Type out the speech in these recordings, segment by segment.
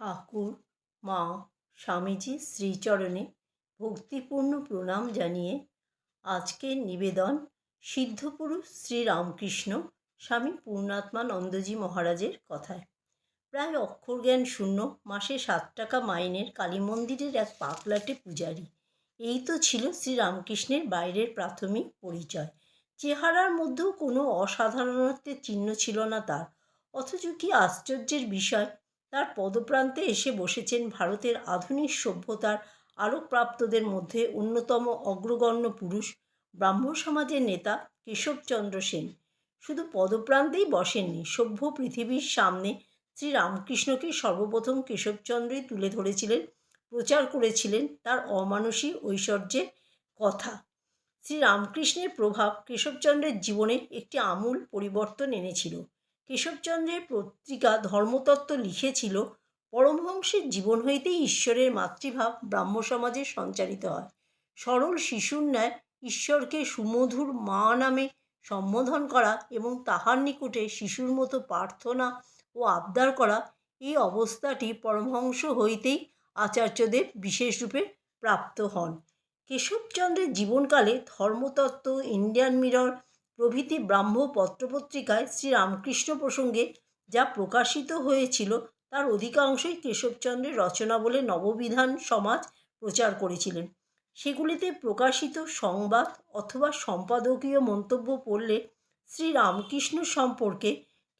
ঠাকুর, মা, স্বামীজি শ্রীচরণে ভক্তিপূর্ণ প্রণাম জানিয়ে আজকের নিবেদন সিদ্ধপুরুষ শ্রীরামকৃষ্ণ স্বামী পূর্ণাত্মানন্দজি মহারাজের কথায়। প্রায় অক্ষরজ্ঞান শূন্য, মাসে সাত টাকা মাইনের কালী মন্দিরের এক পাকলাটে পূজারী। এই তো ছিল শ্রীরামকৃষ্ণের বাইরের প্রাথমিক পরিচয়। চেহারার মধ্যেও কোনো অসাধারণত্বের চিহ্ন ছিল না তার। অথচ কি আশ্চর্যের বিষয় তার পদপ্রান্তে এসে বসেছেন ভারতের আধুনিক সভ্যতার আলোকপ্রাপ্তদের মধ্যে অন্যতম অগ্রগণ্য পুরুষ ব্রাহ্ম সমাজের নেতা কেশবচন্দ্র সেন। শুধু পদপ্রান্তেই বসেননি, সভ্য পৃথিবীর সামনে শ্রীরামকৃষ্ণকে সর্বপ্রথম কেশবচন্দ্রই তুলে ধরেছিলেন, প্রচার করেছিলেন তার অমানসী ঐশ্বর্যের কথা। শ্রীরামকৃষ্ণের প্রভাব কেশবচন্দ্রের জীবনে একটি আমূল পরিবর্তন এনেছিল। কেশবচন্দ্রের পত্রিকা ধর্মতত্ত্ব লিখেছিল, পরমহংসের জীবন হইতেই ঈশ্বরের মাতৃভাব ব্রাহ্ম সমাজে সঞ্চারিত হয়। সরল শিশুর ন্যায় ঈশ্বরকে সুমধুর মা নামে সম্বোধন করা এবং তাহার নিকটে শিশুর মতো প্রার্থনা ও আবদার করা, এই অবস্থাটি পরমহংস হইতেই আচার্যদেব বিশেষরূপে প্রাপ্ত হন। কেশবচন্দ্রের জীবনকালে ধর্মতত্ত্ব, ইন্ডিয়ান মিরর প্রভৃতি ব্রাহ্ম পত্রপত্রিকায় শ্রীরামকৃষ্ণ প্রসঙ্গে যা প্রকাশিত হয়েছিল, তার অধিকাংশই কেশবচন্দ্রের রচনা বলে নববিধান সমাজ প্রচার করেছিলেন। সেগুলিতে প্রকাশিত সংবাদ অথবা সম্পাদকীয় মন্তব্য পড়লে শ্রীরামকৃষ্ণ সম্পর্কে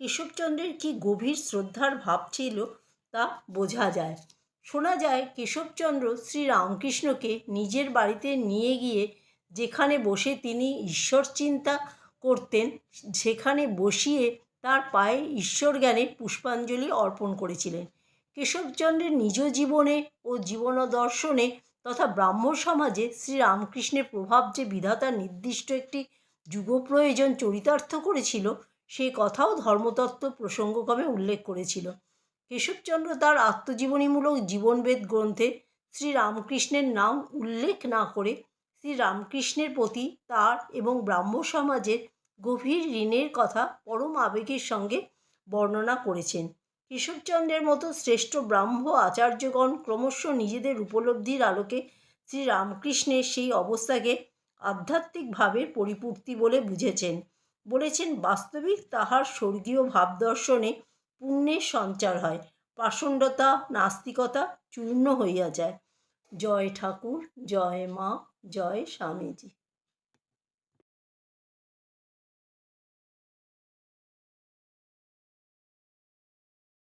কেশবচন্দ্রের কি গভীর শ্রদ্ধার ভাব ছিল তা বোঝা যায়। শোনা যায়, কেশবচন্দ্র শ্রীরামকৃষ্ণকে নিজের বাড়িতে নিয়ে গিয়ে যেখানে বসে তিনি ঈশ্বর চিন্তা করতেন সেখানে বসিয়ে তার পায়ে ঈশ্বর জ্ঞানে পুষ্পাঞ্জলি অর্পণ করেছিলেন। কেশবচন্দ্রের নিজ জীবনে ও জীবন দর্শনে তথা ব্রাহ্ম সমাজে শ্রীরামকৃষ্ণের প্রভাব যে বিধাতা নির্দিষ্ট একটি যুগপ্রয়োজন চরিতার্থ করেছিল সেই কথাও ধর্মতত্ত্ব প্রসঙ্গক্রমে উল্লেখ করেছিল। কেশবচন্দ্র তার আত্মজীবনীমূলক জীবনবেদ গ্রন্থে শ্রীরামকৃষ্ণের নাম উল্লেখ না করে শ্রীরামকৃষ্ণের প্রতি তার এবং ব্রাহ্ম সমাজের গভীর ঋণের কথা পরম আবেগের সঙ্গে বর্ণনা করেছেন। কেশবচন্দ্রের মতো শ্রেষ্ঠ ব্রাহ্ম আচার্যগণ ক্রমশ নিজেদের উপলব্ধির আলোকে শ্রীরামকৃষ্ণের সেই অবস্থাকে আধ্যাত্মিক ভাবের পরিপূর্তি বলে বুঝেছেন। বলেছেন, বাস্তবিক তাহার স্বর্গীয় ভাবদর্শনে পুণ্যের সঞ্চার হয় পাষণ্ডতা নাস্তিকতা চূর্ণ হইয়া যায়। জয় ঠাকুর, জয় মা, জয় স্বামীজি।